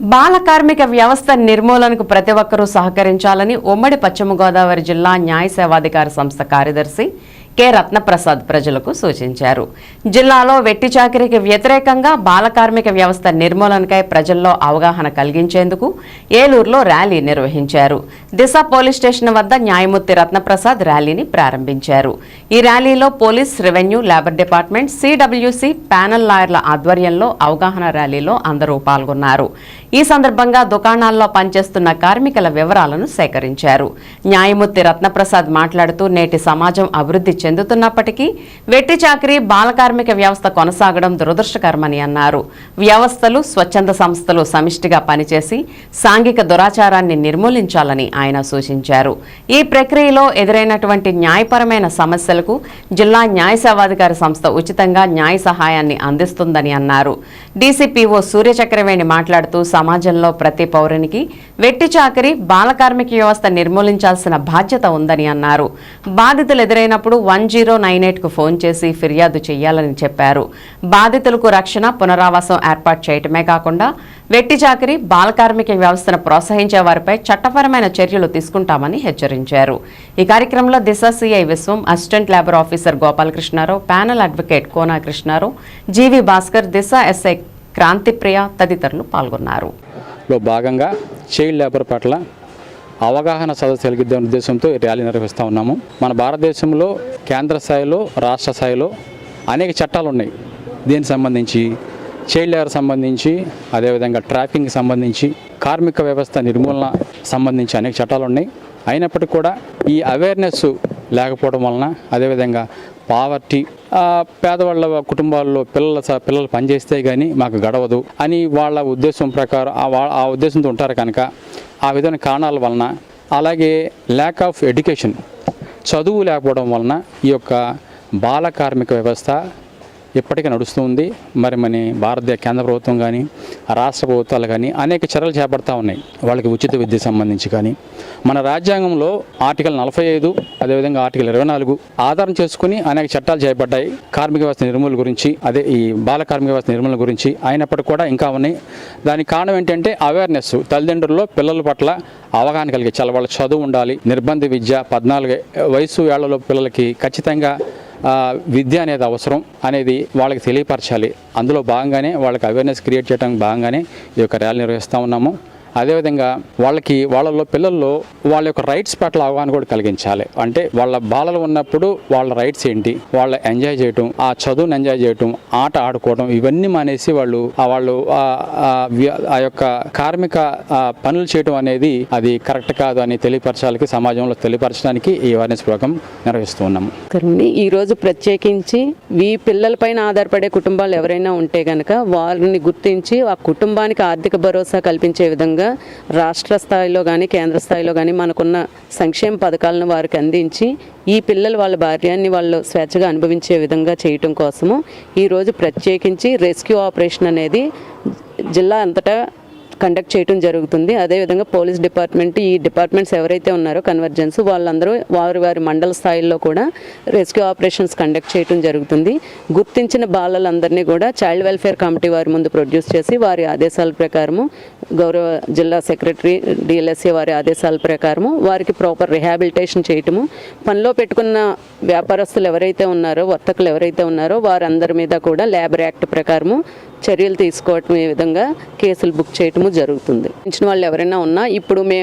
బాల కార్మిక వ్యవస్థ నిర్మూలనకు ప్రతి ఒక్కరూ సహకరించాలని ఉమ్మడి పశ్చిమ గోదావరి జిల్లా న్యాయ సేవాధికార సంస్థ కార్యదర్శి కె రత్నప్రసాద్ ప్రజలకు సూచించారు. జిల్లాలో వెట్టి చాకిరికి వ్యతిరేకంగా బాల కార్మిక వ్యవస్థ నిర్మూలనకై ప్రజల్లో అవగాహన కలిగించేందుకు ఏలూరులో ర్యాలీ నిర్వహించారు. దిశ పోలీస్ స్టేషన్ వద్ద న్యాయమూర్తి రత్నప్రసాద్ ర్యాలీని ప్రారంభించారు. ఈ ర్యాలీలో police revenue labour department CWC panel లాయర్ల ఆధ్వర్యంలో అవగాహన ర్యాలీలో అందరూ పాల్గొన్నారు. ఈ సందర్భంగా దుకాణాల్లో పనిచేస్తున్న కార్మికుల వివరాలను సేకరించారు. న్యాయమూర్తి రత్నప్రసాద్ మాట్లాడుతూ నేటి సమాజం అభివృద్ధి చెందుతున్నప్పటికీ వెట్టి చాకరీ బాలకార్మిక వ్యవస్థ కొనసాగడం దురదృష్టకరమని అన్నారు. వ్యవస్థలు స్వచ్ఛంద సంస్థలు సమిష్టిగా పనిచేసి సాంఘిక దురాచారాన్ని నిర్మూలించాలని ఆయన సూచించారు. ఈ ప్రక్రియలో ఎదురైనటువంటి న్యాయపరమైన సమస్యలకు జిల్లా న్యాయ సేవాధికారి సంస్థ ఉచితంగా న్యాయ సహాయాన్ని అందిస్తుందని అన్నారు. డీసీపీఓ సూర్యచక్రవేణి మాట్లాడుతూ సమాజంలో ప్రతి పౌరునికి వెట్టి చాకరీ బాలకార్మిక వ్యవస్థ నిర్మూలించాల్సిన బాధ్యత ఉందని అన్నారు. బాధితులు ఎదురైనప్పుడు వన్ జీరో నైన్ ఎయిట్కు ఫోన్ చేసి ఫిర్యాదు చేయాలని చెప్పారు. బాధితులకు రక్షణ పునరావాసం ఏర్పాటు చేయటమే కాకుండా వెట్టి చాకరి బాలకార్మిక వ్యవస్థను ప్రోత్సహించే వారిపై చట్టపరమైన చర్యలు తీసుకుంటామని హెచ్చరించారు. ఈ కార్యక్రమంలో Disha CI Viswam assistant labour officer Gopalakrishnarao panel advocate Kona Krishnarao G V Bhaskar Disha SI Kranthipriya తదితరులు పాల్గొన్నారు. లో భాగంగా చైల్డ్ లేబర్ పట్ల అవగాహన సదస్సు కలిగిద్దాం ఉద్దేశంతో ఈ ర్యాలీ నిర్వహిస్తూ ఉన్నాము. మన భారతదేశంలో కేంద్ర స్థాయిలో రాష్ట్ర స్థాయిలో అనేక చట్టాలు ఉన్నాయి దీనికి సంబంధించి చైల్డ్ లేబర్ సంబంధించి అదేవిధంగా ట్రాఫింగ్కి సంబంధించి కార్మిక వ్యవస్థ నిర్మూలన సంబంధించి అనేక చట్టాలు ఉన్నాయి అయినప్పటికీ కూడా ఈ అవేర్నెస్ లేకపోవడం వలన అదేవిధంగా పావర్టీ పేదవాళ్ళ కుటుంబాల్లో పిల్లల స- పిల్లలు పనిచేస్తే కానీ మాకు గడవదు అని వాళ్ళ ఉద్దేశం ప్రకారం ఆ వా- ఆ ఉద్దేశంతో ఉంటారు కనుక ఆ విధమైన కారణాల వలన అలాగే ల్యాక్ ఆఫ్ ఎడ్యుకేషన్ చదువు లేకపోవడం వలన ఈ యొక్క బాల కార్మిక వ్యవస్థ ఇప్పటికీ నడుస్తుంది మరి మన భారతదేశ కేంద్ర ప్రభుత్వం కానీ రాష్ట్ర ప్రభుత్వాలు కానీ అనేక చర్యలు చేపడతా ఉన్నాయి. వాళ్ళకి ఉచిత విద్య సంబంధించి కానీ. మన రాజ్యాంగంలో ఆర్టికల్ నలభై ఐదు అదేవిధంగా ఆర్టికల్ ఇరవై నాలుగు ఆధారం చేసుకుని అనేక చట్టాలు చేపడ్డాయి. కార్మిక వ్యవస్థ నిర్మూలన గురించి అదే ఈ బాల కార్మిక వ్యవస్థ నిర్మూలన గురించి అయినప్పటికీ కూడా ఇంకా ఉన్నాయి. దానికి కారణం ఏంటంటే అవేర్నెస్ తల్లిదండ్రుల్లో పిల్లల పట్ల అవగాహన కలిగించాలి వాళ్ళ చదువు ఉండాలి. నిర్బంధ విద్య పద్నాలుగు వయసు ఏళ్ళలో పిల్లలకి ఖచ్చితంగా విద్య అనేది అవసరం అనేది వాళ్ళకి తెలియపరచాలి. అందులో భాగంగానే వాళ్ళకి అవేర్నెస్ క్రియేట్ చేయడానికి భాగంగానే ఈ యొక్క ర్యాలీ నిర్వహిస్తూ ఉన్నాము. అదేవిధంగా వాళ్ళకి వాళ్ళలో పిల్లల్లో వాళ్ళ యొక్క రైట్స్ పట్ల అవగాహన కూడా కలిగించాలి. అంటే వాళ్ళ బాలలు ఉన్నప్పుడు వాళ్ళ రైట్స్ ఏంటి? వాళ్ళ ఎంజాయ్ చేయటం ఆ చదువును ఎంజాయ్ చేయటం ఆట ఆడుకోవడం ఇవన్నీ మానేసి వాళ్ళు ఆ వాళ్ళు ఆ- యొక్క కార్మిక పనులు చేయటం అనేది అది కరెక్ట్ కాదు అని తెలియపరచాలకి సమాజంలో తెలియపరచడానికి ఈ అవేర్నెస్ ప్రోగ్రామ్ నిర్వహిస్తూ ఉన్నాము ఈరోజు ప్రత్యేకించి ఈ పిల్లలపైన ఆధారపడే కుటుంబాలు ఎవరైనా ఉంటే కనుక వారిని గుర్తించి ఆ కుటుంబానికి ఆర్థిక భరోసా కల్పించే విధంగా రాష్ట్ర స్థాయిలో కానీ కేంద్ర స్థాయిలో కానీ మనకున్న సంక్షేమ పథకాలను వారికి అందించి ఈ పిల్లలు వాళ్ళ భార్యాన్ని వాళ్ళు స్వేచ్ఛగా అనుభవించే విధంగా చేయటం కోసము ఈరోజు ప్రత్యేకించి రెస్క్యూ ఆపరేషన్ అనేది జిల్లా అంతటా కండక్ట్ చేయడం జరుగుతుంది. అదేవిధంగా పోలీస్ డిపార్ట్మెంట్ ఈ డిపార్ట్మెంట్స్ ఎవరైతే ఉన్నారో కన్వర్జెన్స్ వాళ్ళందరూ వారి వారి మండల స్థాయిలో కూడా రెస్క్యూ ఆపరేషన్స్ కండక్ట్ చేయడం జరుగుతుంది. గుర్తించిన బాలలందరినీ కూడా చైల్డ్ వెల్ఫేర్ కమిటీ వారి ముందు ప్రొడ్యూస్ చేసి వారి ఆదేశాల ప్రకారము గౌరవ జిల్లా సెక్రటరీ డిఎల్ఎస్ఏ వారి ఆదేశాల ప్రకారము వారికి ప్రాపర్ రిహాబిలిటేషన్ చేయటము. పనిలో పెట్టుకున్న వ్యాపారస్తులు ఎవరైతే ఉన్నారో వర్తకులు ఎవరైతే ఉన్నారో వారందరి మీద కూడా లేబర్ యాక్ట్ ప్రకారము చర్యలు తీసుకోవటం ఈ విధంగా కేసులు బుక్ చేయటము జరుగుతుంది. ఇచ్చిన వాళ్ళు ఎవరైనా ఉన్నా ఇప్పుడు మే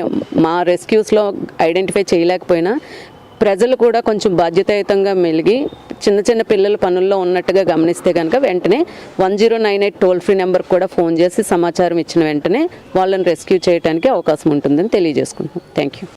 మా రెస్క్యూస్లో ఐడెంటిఫై చేయలేకపోయినా ప్రజలు కూడా కొంచెం బాధ్యతాయుతంగా మెలిగి చిన్న చిన్న పిల్లల పనుల్లో ఉన్నట్టుగా గమనిస్తే కనుక వెంటనే one zero nine eight toll free number కూడా ఫోన్ చేసి సమాచారం ఇచ్చిన వెంటనే వాళ్ళని రెస్క్యూ చేయడానికి అవకాశం ఉంటుందని తెలియజేసుకుంటున్నాం. Thank you